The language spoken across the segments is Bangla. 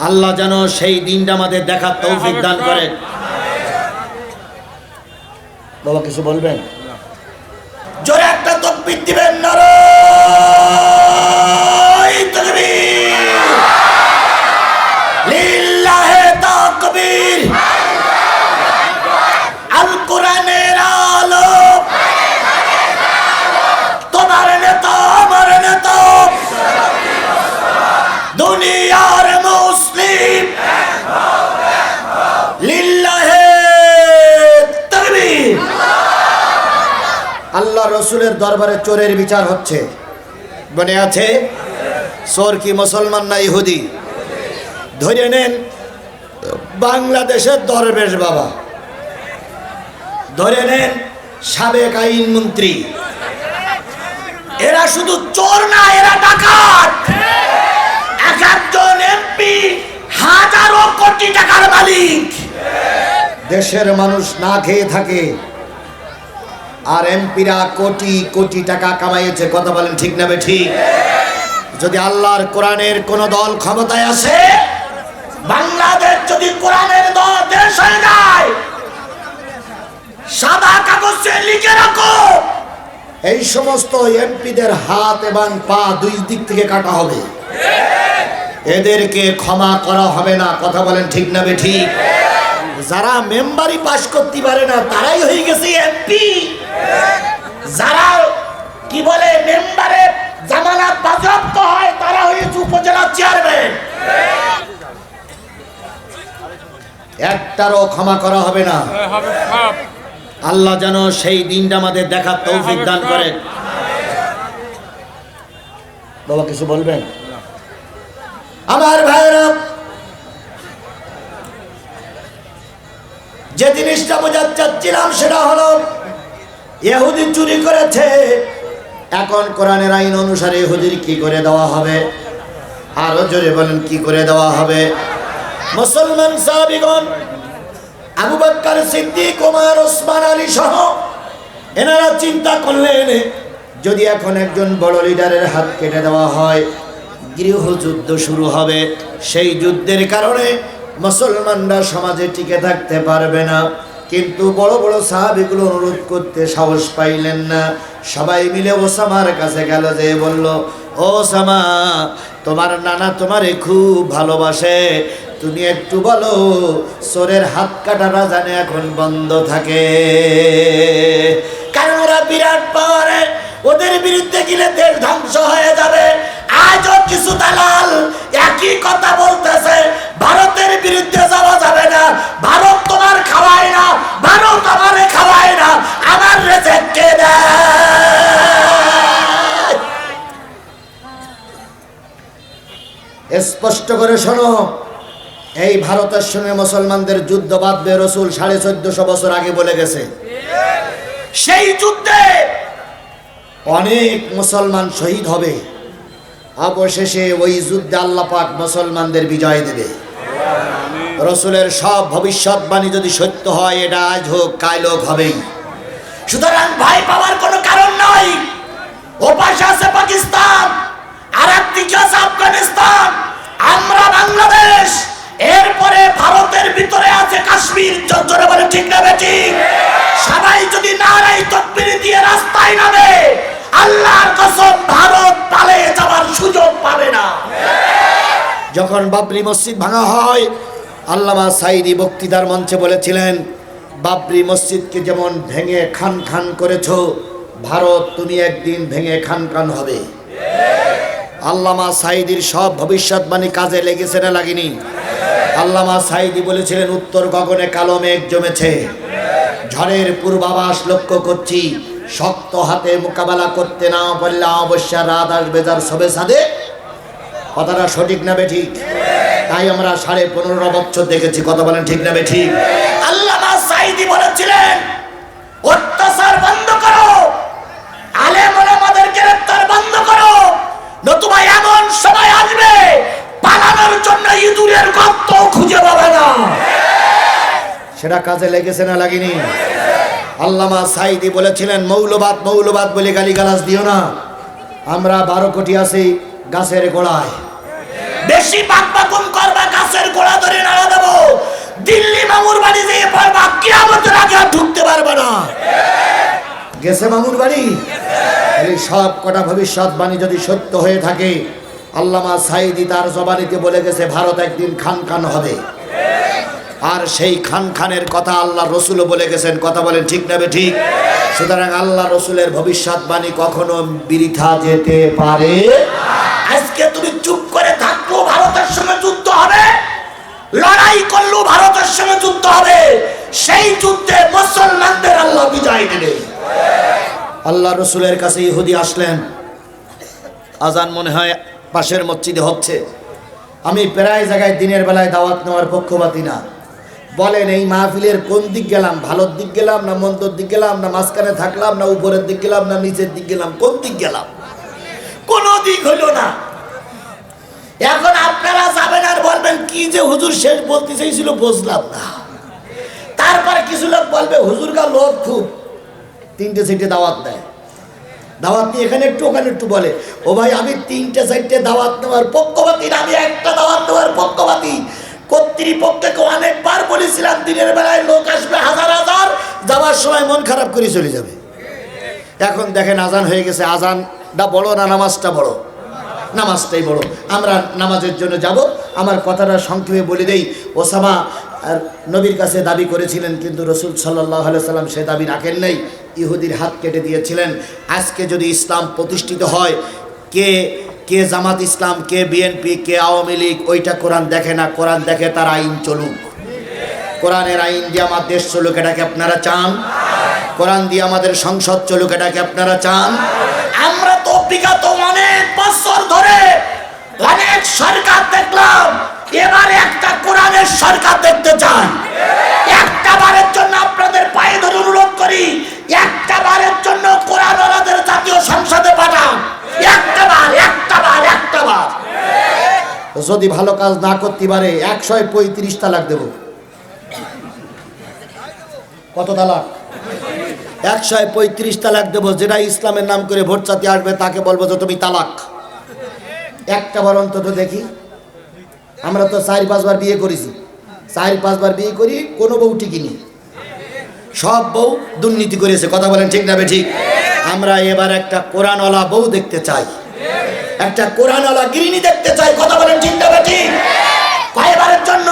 আল্লাহ যেন সেই দিনটা আমাদের দেখার তৌফিক দান করে বাবা কিছু বলবেন? জোরে একটা তকবির দিবেন নারায় রসুলের দরবারে চোরের বিচার হচ্ছে। মনে আছে? চোর কি মুসলমান না ইহুদি? ধরে নেন, বাংলাদেশের দরবেশ বাবা। ধরে নেন, সাবেক আইন মন্ত্রী এরা শুধু চোর না, এরা ডাকাত। এক একজন এমপি, হাজারো কোটি টাকার মালিক। দেশের মানুষ না খেয়ে থাকে। আর এমপিরা কোটি কোটি টাকা কামাইছে কথা বলেন ঠিক না ঠিক? যদি আল্লাহর কোরআনের কোন দল ক্ষমতায় আসে, বাংলাদেশ যদি কোরআনের দল দেশ হয়ে যায়, সাদা কাগজে লিখে রাখো। এই সমস্ত এমপিদের হাত এবং পা দুই দিক থেকে কাটা হবে। এদেরকে ক্ষমা করা হবে না, কথা বলেন ঠিক না ঠিক? যারা মেম্বারই পাশ করতে পারে না, তারাই হয়ে গেছে এমপি। যারা কি বলে মেম্বারে জামানত বাজেয়াপ্ত হয় তারা হয়েছে উপজেলা চেয়ারম্যান। একটারও ক্ষমা করা হবে না। আল্লাহ যেন সেই দিনটা আমাদের দেখার তৌফিক দান করেন বাবা কিছু বলবেন? আমার ভাইরা যে জিনিসটা বোঝাতে চাচ্ছিলাম সেটা হলো ইহুদি চুরি করেছে। এখন কোরআনের আইন অনুসারে ইহুদির কি করে দেওয়া হবে? আরও জোরে বলেন, কি করে দেওয়া হবে? মুসলমান সাহাবিগণ, আবু বক্কর সিদ্দিক ওমর ওসমান আলী সহ এনারা চিন্তা করলেন, যদি এখন একজন বড় লিডারের হাত কেটে দেওয়া হয়, গৃহযুদ্ধ শুরু হবে। সেই যুদ্ধের কারণে মুসলমানরা সমাজে টিকে থাকতে পারবে না। কিন্তু বড় বড় সাহাবিগুলো অনুরোধ করতে সাহস পাইলেন না। সবাই মিলে ওসামার কাছে গেল যে বলল, ও সামা তোমার নানা তোমারে খুব ভালোবাসে। তুমি একটু বলো সোরের হাত কাটাটা জানে এখন বন্ধ থাকে। কারণ ওরা বিরাট পাওয়ারে ওদের বিরুদ্ধে গেলে দেশ ধ্বংস হয়ে যাবে। আজও কিছু দালাল একই কথা বলতেছে। ভারতের বিরুদ্ধে যাওয়া যাবে না। করে শোনো। এই ভারতের সঙ্গে মুসলমানদের যুদ্ধ বাঁধবে রসুল সাড়ে চোদ্দশো বছর আগে বলে গেছে। সেই যুদ্ধে অনেক মুসলমান শহীদ হবে। অবশেষে ওই যুদ্ধে আল্লাহ পাক মুসলমানদের বিজয় দেবে। রসুলের সব ভবিষ্যৎবাণী যদি সত্য হয় এটা আজ হোক কাল হোক হবেই। সুতরাং ভয় পাওয়ার কোনো কারণ নাই। ও পাশে আছে পাকিস্তান আর একদিকে আছে আফগানিস্তান। আমরা বাংলাদেশ, এরপরে ভারতের ভিতরে আছে কাশ্মীর, জোরে বলে ঠিক না ঠিক? সবাই যদি নারাই তকবির দিয়ে রাস্তায় নামে, আল্লাহর কসম ভারত পালিয়ে যাওয়ার সুযোগ পাবে না। যখন বাবরি মসজিদ ভাঙা হয়, আল্লামা সাইদি বক্তৃতার মঞ্চে বলেছিলেন, বাবরি মসজিদকে যেমন ভেঙে খান খান করেছ, ভারত তুমি একদিন ভেঙে খান খান হবে। আল্লামা সাইদির সব ভবিষ্যৎবাণী কাজে লেগেছে না লাগেনি? আল্লামা সাইদি বলেছিলেন, উত্তর গগনে কালো মেঘ জমেছে। ঝড়ের পূর্বাভাস লক্ষ্য করছি। শক্ত হাতে মোকাবেলা করতে না পারলে অবশ্য রাত আসবে যার সবে সাদে কথাটা সঠিক না বেঠিক তাই আমরা সাড়ে পনেরো বছর দেখেছি। কথা বলেন ঠিক না বেঠিক আল্লামা সাইদি বলেছিলেন, অত্যাচার ইঁদুরের গর্ত খুঁজে পাবে না। সেটা কাজে লেগেছে না লাগেনি? আল্লামা সাইদি বলেছিলেন মৌলবাদ মৌলবাদ বলে গালি গালাজ দিও না। আমরা বারো কোটি আছি গাছের গোড়ায়। বেশি পাকপাকুম করবা গাছের গোড়া ধরে নাড়া দেবো। দিল্লি মামুর বাড়ি যেয়ে পারবা কিয়ামতের আগে ঢুকতে পারবে না। গেছে মামুর বাড়ি? সব কটা ভবিষ্যৎ বাণী যদি সত্য হয়ে থাকে আল্লামা সাইদি তার জবানিতে বলে গেছে, ভারত একদিন খান খান হবে। আর সেই খান খানের কথা আল্লাহ রসুলও বলে গেছেন, কথা বলেন ঠিক না বে ঠিক? সুতরাং আল্লাহ রসুলের ভবিষ্যৎবাণী কখনো বৃথা যেতে পারে? আজকে তুমি চুপ করে থাকব ভারতের সঙ্গে যুদ্ধ হবে। লড়াই করলেও ভারতের সঙ্গে যুদ্ধ হবে। সেই যুদ্ধে মুসলমানদের আল্লাহ বিজয় দেবে। আল্লাহ রসুলের কাছে ইহুদি আসলেন। আজান মনে হয় পাশের মসজিদে হচ্ছে। আমি প্রায় জায়গায় দিনের বেলায় দাওয়াত নেওয়ার পক্ষপাতি না। বলেন, এই মাহফিলের কোন দিক গেলাম? ভালোর দিক গেলাম না মন্দর দিক গেলাম? না মাঝখানে থাকলাম না উপরের দিক গেলাম না নিচের দিক গেলাম? কোন দিক গেলাম? কোনো দিক হলো না। এখন আপনারা যাবেন আর বলবেন, কি যে হুজুর শেষ বলতে চাইছিল বুঝলাম না। তারপর কিছু লোক বলবে হুজুর গা লোক খুব। তিনটে সিটে দাওয়াত দেয়। দাওয়াত নিয়ে এখানে একটু, ওখানে একটু বলে, ও ভাই, আমি তিনটে, চারটে দাওয়াত নেওয়ার পক্ষপাতি আমি একটা দাওয়াত নেওয়ার পক্ষপাতি। কর্তৃপক্ষকে অনেকবার বলেছিলাম, দিনের বেলায় লোক আসবে হাজার হাজার, যাওয়ার সময় মন খারাপ করে চলে যাবে। এখন দেখেন আজান হয়ে গেছে, আজানটা বড় না নামাজটা বড়? নামাজটাই বড়। আমরা নামাজের জন্য যাব, আমার কথাটা সংক্ষেপে বলে দেই। ওসামা আর নবীর কাছে দাবি করেছিলেন, কিন্তু রসুল সাল্লাহ সাল্লাম সে দাবি রাখেন নাই। ইহুদির হাত কেটে দিয়েছিলেন। আজকে যদি ইসলাম প্রতিষ্ঠিত হয়, কে কে জামাত ইসলাম, কে বিএনপি কে আওয়ামী লীগ, ওইটা কোরআন দেখে না, কোরআন দেখে তার আইন চলুক। কোরআনের আইন দিয়ে আমার দেশ চলুক এটাকে আপনারা চান? কোরআন দিয়ে আমাদের সংসদ চলুক এটাকে আপনারা চান? আমরা তো বিগত অনেক বছর ধরে অনেক সরকার দেখলাম, এবারে একটা কোরআনের সরকার দেখতে চাই। যদি ভালো কাজ না করতে পারে একশো পঁয়ত্রিশ তালাক দেবো। কত তালাক? একশো পঁয়ত্রিশ তালাক দেবো, যেটা ইসলামের নাম করে ভোট চাতে আসবে, তাকে বলব যে তুমি তালাক। একটা বার অন্তত দেখি, আমরা তো চার পাঁচবার বিয়ে করেছি। চার পাঁচবার বিয়ে করি, কোনো বউ টিকিনি। সব বউ দুর্নীতি করেছে, কথা বলেন ঠিক না ঠিক? আমরা এবার একটা কোরআনওয়ালা বউ দেখতে চাই। একটা কোরআনওয়ালা গৃহিণী দেখতে চাই, কথা বলেন ঠিক না বে ঠিক কয়বারের জন্য?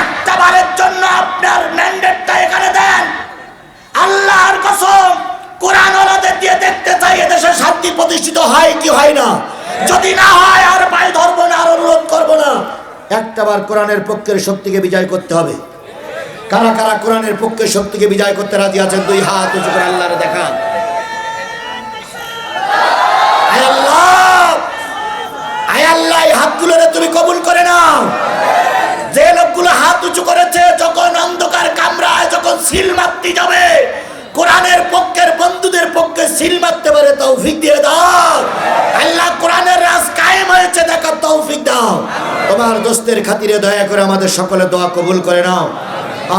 একটা বারের জন্য আপনার ম্যান্ডেটটা এখানে দেন। আল্লাহর কসম কোরআন ওনাদের দিয়ে দেখতে চাই, এদেশে শান্তি প্রতিষ্ঠিত হয় কি হয় না? যদি না হয়, আর পায়ে ধরবো না, আর অনুরোধ করব না। একটাবার কোরআনের পক্ষের শক্তিকে বিজয় করতে হবে। কারা কারা কোরআনের পক্ষের শক্তিকে বিজয় করতে রাজি আছেন, দুই হাত উঁচু করে আল্লাহরে দেখান। আল্লাহ তুমি কবুল করে নাও। যে লোকগুলো হাত উঁচু করেছে, যখন অন্ধকার কামরায়, যখন সিল মারতে যাবে, কোরআনের পক্ষের বন্ধুদের পক্ষে সিল মারতে পারে, তৌফিক দিয়ে দাও। আল্লাহ কোরআনের রাজ কায়েম হয়েছে, দেখার তৌফিক দাও। তোমার দোস্তের খাতিরে দয়া করে আমাদের সকলে দোয়া কবুল করে নাও।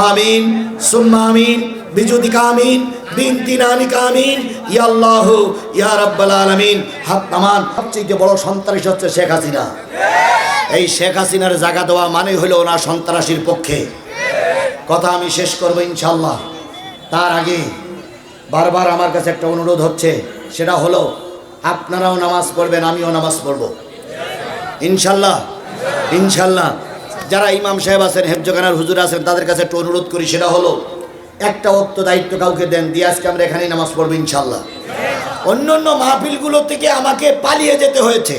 আমিন, সুম্মা আমিন বিজুদিকা আমিন, বিনতি নানিকা আমিন, ইয়া আল্লাহ, ইয়া রাব্বাল আলামিন। হাত নামান, সবচেয়ে বড় সন্ত্রাসী হচ্ছে শেখ হাসিনা। এই শেখ হাসিনার জায়গা দেওয়া মানে হলো ওনার সন্ত্রাসীর পক্ষে। কথা আমি শেষ করব ইনশাল্লাহ তার আগে বারবার আমার কাছে একটা অনুরোধ হচ্ছে, সেটা হলো, আপনারাও নামাজ পড়বেন, আমিও নামাজ পড়ব। ইনশাল্লাহ ইনশাল্লাহ যারা ইমাম সাহেব আছেন, হেফজখানার হুজুর আছেন, তাদের কাছে একটু অনুরোধ করি, সেটা হলো, একটা অক্ত দায়িত্ব কাউকে দেন, দিয়ে আজকে আমরা এখানেই নামাজ পড়ব ইনশাল্লাহ অন্য অন্য মাহফিলগুলো থেকে আমাকে পালিয়ে যেতে হয়েছে।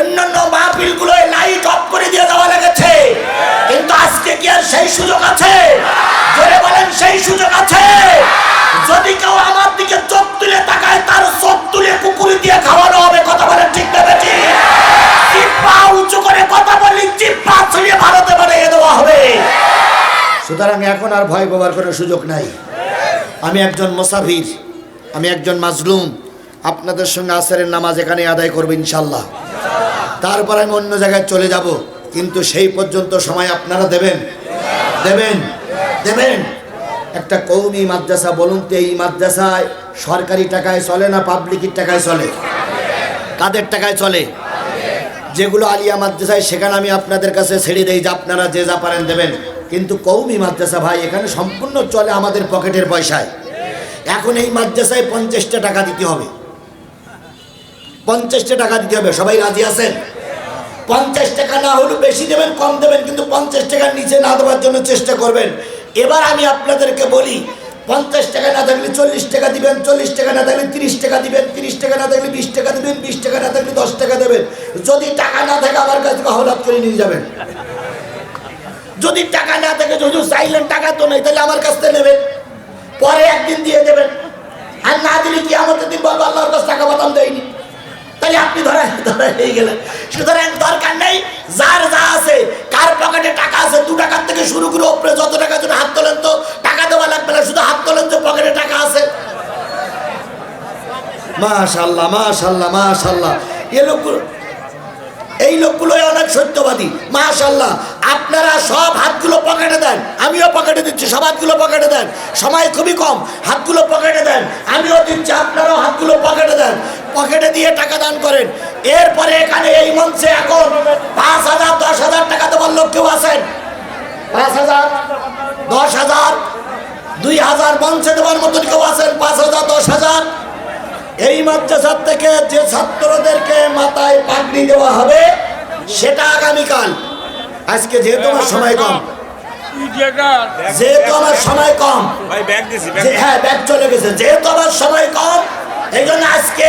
অন্যান্য মাহফিলগুলোয় লাইট অফ করে দিয়ে দেওয়া লেগেছে। কিন্তু আজকে কি আর সেই সুযোগ আছে? জোরে বলেন, সেই সুযোগ আছে। যদি কেউ আমার দিকে চোখ তুলে তাকায়, তার চোখ তুলে কুকুরি দিয়ে খাওয়ানো হবে, কথা বলেন ঠিক না উঁচু করে কথা বলি চিপ্পা ছড়িয়ে ভারতে বানিয়ে দেওয়া হবে। সুতরাং এখন আর ভয় পাবার কোনো সুযোগ নাই। আমি একজন মোসাফির, আমি একজন মাজলুম। আপনাদের সঙ্গে আসরের নামাজ এখানে আদায় করব ইনশাল্লাহ। তারপর আমি অন্য জায়গায় চলে যাব। কিন্তু সেই পর্যন্ত সময় আপনারা দেবেন। দেবেন। দেবেন। একটা কৌমি মাদ্রাসা, বলুন তো এই মাদ্রাসায় সরকারি টাকায় চলে না পাবলিকের টাকায় চলে? কাদের টাকায় চলে? যেগুলো আলিয়া মাদ্রাসায়, সেখানে আমি আপনাদের কাছে ছেড়ে দেই, যে আপনারা যে যা পারেন দেবেন। কিন্তু কৌমি মাদ্রাসা ভাই, এখানে সম্পূর্ণ চলে আমাদের পকেটের পয়সায়। এখন এই মাদ্রাসায় পঞ্চাশটা টাকা দিতে হবে। পঞ্চাশটা টাকা দিতে হবে। সবাই রাজি আছেন? পঞ্চাশ টাকা না হলেও বেশি দেবেন, কম দেবেন, কিন্তু পঞ্চাশ টাকার নিচে না দেওয়ার জন্য চেষ্টা করবেন। এবার আমি আপনাদেরকে বলি, পঞ্চাশ টাকা না থাকলে চল্লিশ টাকা দিবেন, চল্লিশ টাকা না থাকলে তিরিশ টাকা দিবেন, তিরিশ টাকা না থাকলে বিশ টাকা দিবেন, বিশ টাকা না থাকলে দশ টাকা দেবেন। যদি টাকা না থাকে, আমার কাছে হলাপ করে নিয়ে যাবেন। যদি টাকা না থাকে, যদি চাইলেন টাকা তো নেই, তাহলে আমার কাছ থেকে নেবেন। পরে একদিন দিয়ে দেবেন। আর না দিলে কি আমাদের দিন বলব, আল্লাহর কাছে টাকা বাতাম দেয়নি। তাহলে আপনি ধরা ধরা হয়ে গেলেন। সুতরাং দরকার নেই, যার যা আছে, কার পকেটে টাকা আছে, দু টাকার থেকে শুরু করে ওপরে যত টাকা জন্য হাত তোলেন তো। টাকা দেওয়া লাগবে না, শুধু হাত তোলেন তো পকেটে টাকা আছে। এই লোকগুলোই অনেক সত্যবাদী। আপনারা সব হাতগুলো পকেটে দেন। আমিও পকেটে দিচ্ছি, সব হাতগুলো পকেটে দেন। সময় খুবই কম, হাতগুলো পকেটে দেন। আমিও আপনারাও হাতগুলো পকেটে দেন। পকেটে দিয়ে টাকা দান করেন। এরপরে এখানে এই মঞ্চে এখন পাঁচ হাজার দশ হাজার টাকা দেওয়ার লোক কেউ আছেন। পাঁচ হাজার দশ হাজার দুই হাজার মঞ্চে দেওয়ার মতন কেউ আছেন। পাঁচ হাজার দশ হাজার। এই মাদ্রাসার থেকে যে ছাত্রদেরকে মাথায় পাগড়ি দেওয়া হবে সেটা আগামীকাল। আজকে যেহেতু আমার সময় কম। যেহেতু আমার সময় কম। হ্যাঁ ব্যাগ চলে গেছে। যেহেতু আমার সময় কম এই জন্য আজকে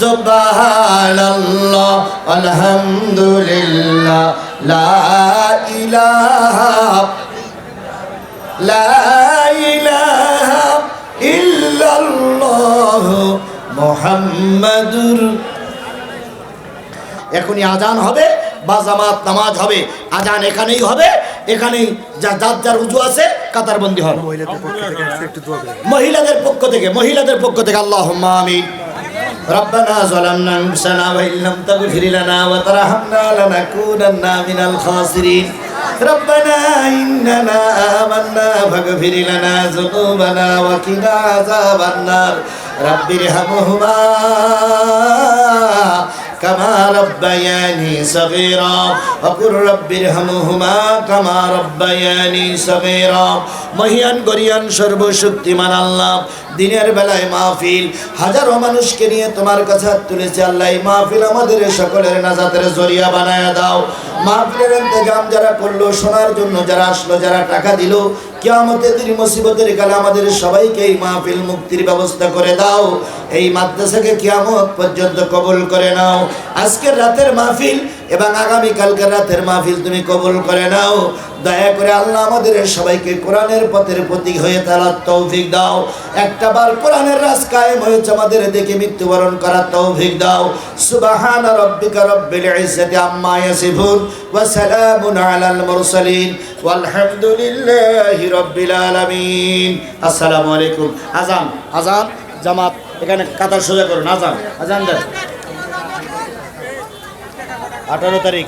সুবহানাল্লাহ আলহামদুলিল্লাহ লা ইলাহা লা ইলাহা ইল্লাল্লাহ মুহাম্মাদুর এখনই আজান হবে। বা জামাত নামাজ হবে আজান এখানেই হবে এখানেই যা যার যার উজু আছে কাতারবন্দি হন মহিলাদের পক্ষ থেকে মহিলাদের পক্ষ থেকে আল্লাহ আমিন ربنا ظلمنا انفسنا وان لم تغفر لنا وترحمنا لنكونن من الخاسرين ربنا اننا آمنا فاغفر لنا ذنوبنا وقنا عذاب النار رب ارحمهما كما ربياني صغيرا وقل رب ارحمهما كما ربياني صغيرا মহিয়ান গরিয়ান সর্বশক্তিমান আল্লাহ দিনের বেলায় মাহফিল হাজারো মানুষকে নিয়ে তোমার কাছে হাত তুলেছে আল্লাহ মাহফিল আমাদের সকলের নাজাতের জরিয়া বানায় দাও। মাহফিলের ইন্তজাম যারা করল, শোনার জন্য যারা আসলো, যারা টাকা দিল, কেয়ামতের দিন মুসিবতের কালে আমাদের সবাইকে এই মাহফিল মুক্তির ব্যবস্থা করে দাও। এই মাদ্রাসাকে কিয়ামত পর্যন্ত কবুল করে নাও। আজকের রাতের মাহফিল এবং আগামী কালকের রাতের মাহফিল তুমি কবুল করে নাও। দয়া করে আল্লাহ আমাদের সবাইকে কোরআনের পথের প্রতীক হয়ে তারা তৌফিক দাও। একটা বার কোরআনের রাজ কায়েম হয়েছে আমাদের দেখে মৃত্যুবরণ করার তৌফিক দাও। সুবাহান রব্বিকা রব্বিল ইজ্জাতি আম্মা ইয়াসিফুন ওয়া সালামুন আলাল মুরসালিন। ওয়ালহামদুলিল্লাহি রব্বিল আলামিন। আসসালামু আলাইকুম। আজান আজান, জামাত, এখানে কাতার সোজা করুন। আজান আজান দেন। আঠারো তারিখ।